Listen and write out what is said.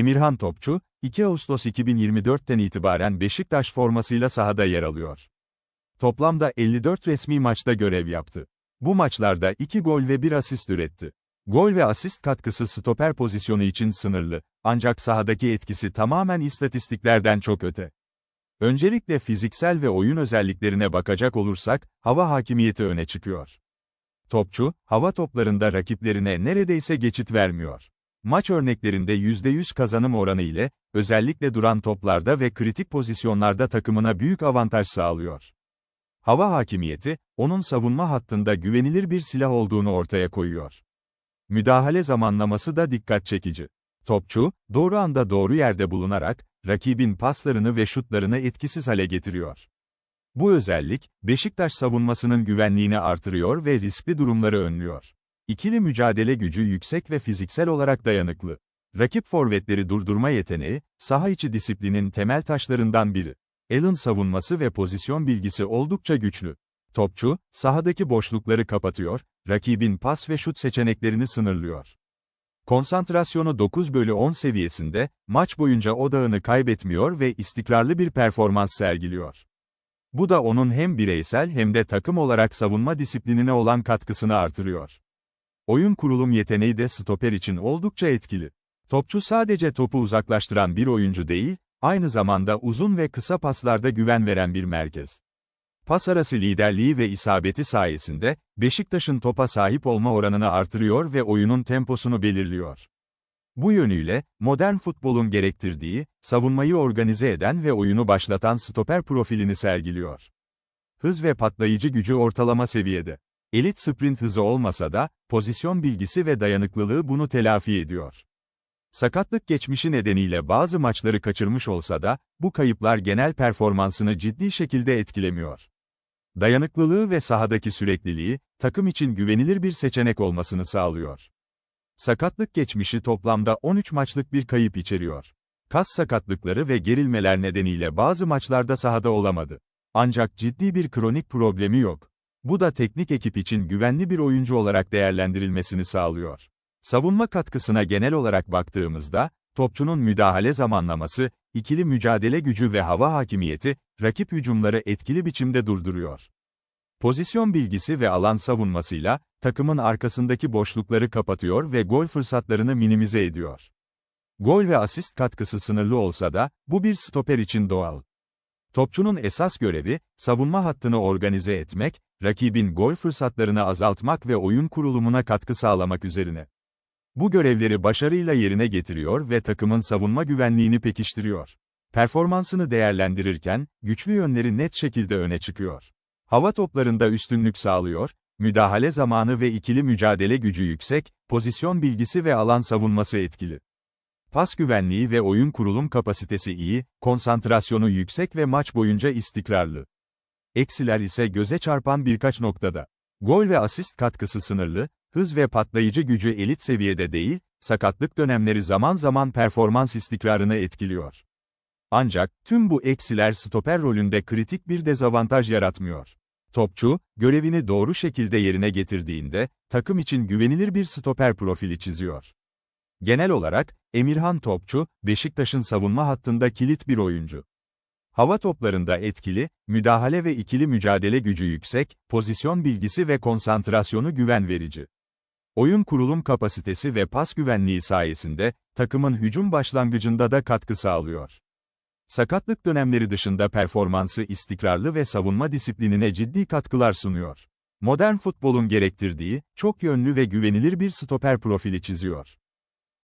Emirhan Topçu, 2 Ağustos 2024'ten itibaren Beşiktaş formasıyla sahada yer alıyor. Toplamda 54 resmi maçta görev yaptı. Bu maçlarda 2 gol ve 1 asist üretti. Gol ve asist katkısı stoper pozisyonu için sınırlı, ancak sahadaki etkisi tamamen istatistiklerden çok öte. Öncelikle fiziksel ve oyun özelliklerine bakacak olursak, hava hakimiyeti öne çıkıyor. Topçu, hava toplarında rakiplerine neredeyse geçit vermiyor. Maç örneklerinde %100 kazanım oranı ile, özellikle duran toplarda ve kritik pozisyonlarda takımına büyük avantaj sağlıyor. Hava hakimiyeti, onun savunma hattında güvenilir bir silah olduğunu ortaya koyuyor. Müdahale zamanlaması da dikkat çekici. Topçu, doğru anda doğru yerde bulunarak, rakibin paslarını ve şutlarını etkisiz hale getiriyor. Bu özellik, Beşiktaş savunmasının güvenliğini artırıyor ve riskli durumları önlüyor. İkili mücadele gücü yüksek ve fiziksel olarak dayanıklı. Rakip forvetleri durdurma yeteneği, saha içi disiplinin temel taşlarından biri. Allen savunması ve pozisyon bilgisi oldukça güçlü. Topçu, sahadaki boşlukları kapatıyor, rakibin pas ve şut seçeneklerini sınırlıyor. Konsantrasyonu 9 bölü 10 seviyesinde, maç boyunca odağını kaybetmiyor ve istikrarlı bir performans sergiliyor. Bu da onun hem bireysel hem de takım olarak savunma disiplinine olan katkısını artırıyor. Oyun kurulum yeteneği de stoper için oldukça etkili. Topçu sadece topu uzaklaştıran bir oyuncu değil, aynı zamanda uzun ve kısa paslarda güven veren bir merkez. Pas arası liderliği ve isabeti sayesinde, Beşiktaş'ın topa sahip olma oranını artırıyor ve oyunun temposunu belirliyor. Bu yönüyle, modern futbolun gerektirdiği, savunmayı organize eden ve oyunu başlatan stoper profilini sergiliyor. Hız ve patlayıcı gücü ortalama seviyede. Elit sprint hızı olmasa da, pozisyon bilgisi ve dayanıklılığı bunu telafi ediyor. Sakatlık geçmişi nedeniyle bazı maçları kaçırmış olsa da, bu kayıplar genel performansını ciddi şekilde etkilemiyor. Dayanıklılığı ve sahadaki sürekliliği, takım için güvenilir bir seçenek olmasını sağlıyor. Sakatlık geçmişi toplamda 13 maçlık bir kayıp içeriyor. Kas sakatlıkları ve gerilmeler nedeniyle bazı maçlarda sahada olamadı. Ancak ciddi bir kronik problemi yok. Bu da teknik ekip için güvenli bir oyuncu olarak değerlendirilmesini sağlıyor. Savunma katkısına genel olarak baktığımızda, topçunun müdahale zamanlaması, ikili mücadele gücü ve hava hakimiyeti, rakip hücumları etkili biçimde durduruyor. Pozisyon bilgisi ve alan savunmasıyla, takımın arkasındaki boşlukları kapatıyor ve gol fırsatlarını minimize ediyor. Gol ve asist katkısı sınırlı olsa da, bu bir stoper için doğal. Topçunun esas görevi, savunma hattını organize etmek, rakibin gol fırsatlarını azaltmak ve oyun kurulumuna katkı sağlamak üzerine. Bu görevleri başarıyla yerine getiriyor ve takımın savunma güvenliğini pekiştiriyor. Performansını değerlendirirken, güçlü yönleri net şekilde öne çıkıyor. Hava toplarında üstünlük sağlıyor, müdahale zamanı ve ikili mücadele gücü yüksek, pozisyon bilgisi ve alan savunması etkili. Pas güvenliği ve oyun kurulum kapasitesi iyi, konsantrasyonu yüksek ve maç boyunca istikrarlı. Eksiler ise göze çarpan birkaç noktada. Gol ve asist katkısı sınırlı, hız ve patlayıcı gücü elit seviyede değil, sakatlık dönemleri zaman zaman performans istikrarını etkiliyor. Ancak, tüm bu eksiler stoper rolünde kritik bir dezavantaj yaratmıyor. Topçu, görevini doğru şekilde yerine getirdiğinde, takım için güvenilir bir stoper profili çiziyor. Genel olarak, Emirhan Topçu, Beşiktaş'ın savunma hattında kilit bir oyuncu. Hava toplarında etkili, müdahale ve ikili mücadele gücü yüksek, pozisyon bilgisi ve konsantrasyonu güven verici. Oyun kurulum kapasitesi ve pas güvenliği sayesinde, takımın hücum başlangıcında da katkı sağlıyor. Sakatlık dönemleri dışında performansı istikrarlı ve savunma disiplinine ciddi katkılar sunuyor. Modern futbolun gerektirdiği, çok yönlü ve güvenilir bir stoper profili çiziyor.